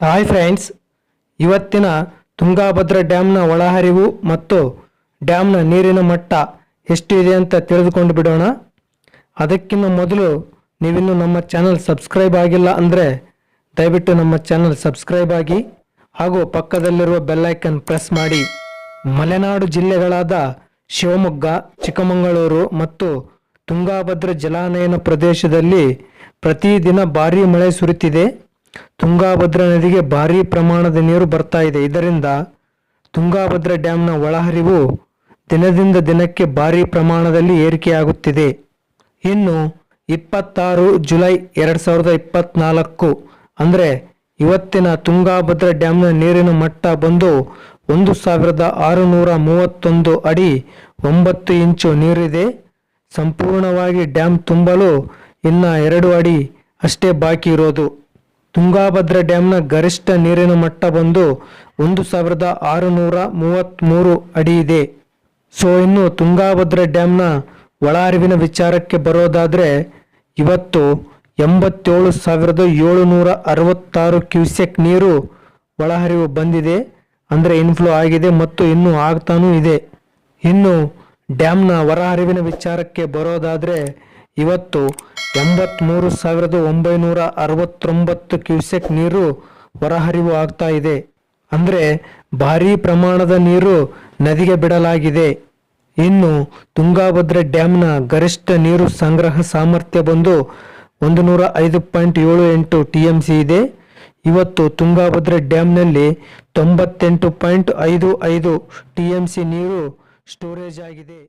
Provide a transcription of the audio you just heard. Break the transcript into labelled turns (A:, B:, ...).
A: Hi friends, ಇವತ್ತಿನ ತುಂಗಾಭದ್ರ ಡ್ಯಾಮ್ನ ಒಳಹರಿವು ಮತ್ತು ಡ್ಯಾಮ್ನ ನೀರಿನ ಮಟ್ಟ ಎಷ್ಟು ಇದೆ ಅಂತ ತಿಳಿದುಕೊಂಡು ಬಿಡೋಣ. ಅದಕ್ಕಿಂತ ಮೊದಲು ನೀವಿನ್ನು ನಮ್ಮ ಚಾನಲ್ ಸಬ್ಸ್ಕ್ರೈಬ್ ಆಗಿಲ್ಲ ಅಂದರೆ ದಯವಿಟ್ಟು ನಮ್ಮ ಚಾನಲ್ ಸಬ್ಸ್ಕ್ರೈಬ್ ಆಗಿ ಹಾಗೂ ಪಕ್ಕದಲ್ಲಿರುವ ಬೆಲ್ಲೈಕನ್ ಪ್ರೆಸ್ ಮಾಡಿ. ಮಲೆನಾಡು ಜಿಲ್ಲೆಗಳಾದ ಶಿವಮೊಗ್ಗ, ಚಿಕ್ಕಮಗಳೂರು ಮತ್ತು ತುಂಗಾಭದ್ರ ಜಲಾನಯನ ಪ್ರದೇಶದಲ್ಲಿ ಪ್ರತಿದಿನ ಭಾರೀ ಮಳೆ ಸುರಿತಿದೆ. ತುಂಗಾಭದ್ರಾ ನದಿಗೆ ಭಾರಿ ಪ್ರಮಾಣದ ನೀರು ಬರ್ತಾ ಇದೆ. ಇದರಿಂದ ತುಂಗಾಭದ್ರಾ ಡ್ಯಾಮ್ನ ಒಳಹರಿವು ದಿನದಿಂದ ದಿನಕ್ಕೆ ಭಾರಿ ಪ್ರಮಾಣದಲ್ಲಿ ಏರಿಕೆಯಾಗುತ್ತಿದೆ. ಇನ್ನು ಇಪ್ಪತ್ತಾರು ಜುಲೈ ಎರಡು ಸಾವಿರದ ಇಪ್ಪತ್ನಾಲ್ಕು ಅಂದರೆ ಇವತ್ತಿನ ತುಂಗಾಭದ್ರಾ ಡ್ಯಾಮ್ನ ನೀರಿನ ಮಟ್ಟ ಬಂದು ಒಂದು ಸಾವಿರದ ಆರುನೂರ ಮೂವತ್ತೊಂದು ಅಡಿ ಒಂಬತ್ತು ಇಂಚು ನೀರಿದೆ. ಸಂಪೂರ್ಣವಾಗಿ ಡ್ಯಾಮ್ ತುಂಬಲು ಇನ್ನ ಎರಡು ಅಡಿ ಅಷ್ಟೇ ಬಾಕಿ ಇರೋದು. ತುಂಗಾಭದ್ರಾ ಡ್ಯಾಮ್ನ ಗರಿಷ್ಠ ನೀರಿನ ಮಟ್ಟ ಬಂದು ಒಂದು ಸಾವಿರದ ಆರುನೂರ ಮೂವತ್ತ್ಮೂರು ಅಡಿ ಇದೆ. ಸೊ, ಇನ್ನು ತುಂಗಾಭದ್ರಾ ಡ್ಯಾಮ್ನ ಒಳಹರಿವಿನ ವಿಚಾರಕ್ಕೆ ಬರೋದಾದರೆ ಇವತ್ತು ಎಂಬತ್ತೇಳು ಸಾವಿರದ ಏಳುನೂರ ಅರವತ್ತಾರು ಕ್ಯೂಸೆಕ್ ನೀರು ಒಳಹರಿವು ಬಂದಿದೆ. ಅಂದರೆ ಇನ್ಫ್ಲೋ ಆಗಿದೆ ಮತ್ತು ಇನ್ನೂ ಆಗ್ತಾನೂ ಇದೆ. ಇನ್ನು ಡ್ಯಾಮ್ನ ಹೊರಹರಿವಿನ ವಿಚಾರಕ್ಕೆ ಬರೋದಾದರೆ ಇವತ್ತು ಎಂಬತ್ತ್ಮೂರು ಸಾವಿರದ ಒಂಬೈನೂರ ಅರವತ್ತೊಂಬತ್ತು ಕ್ಯೂಸೆಕ್ ನೀರು ಹೊರಹರಿವು ಆಗ್ತಾ ಇದೆ. ಅಂದರೆ ಭಾರೀ ಪ್ರಮಾಣದ ನೀರು ನದಿಗೆ ಬಿಡಲಾಗಿದೆ. ಇನ್ನು ತುಂಗಾಭದ್ರಾ ಡ್ಯಾಮ್ನ ಗರಿಷ್ಠ ನೀರು ಸಂಗ್ರಹ ಸಾಮರ್ಥ್ಯ ಬಂದು ಒಂದು ನೂರ ಐದು ಪಾಯಿಂಟ್ ಏಳು ಎಂಟು ಟಿ ಎಂ ಸಿ ಇದೆ. ಇವತ್ತು ತುಂಗಾಭದ್ರಾ ಡ್ಯಾಮ್ನಲ್ಲಿ ತೊಂಬತ್ತೆಂಟು ಪಾಯಿಂಟ್ ಐದು ಐದು ಟಿ ಎಂ ಸಿ ನೀರು ಸ್ಟೋರೇಜ್ ಆಗಿದೆ.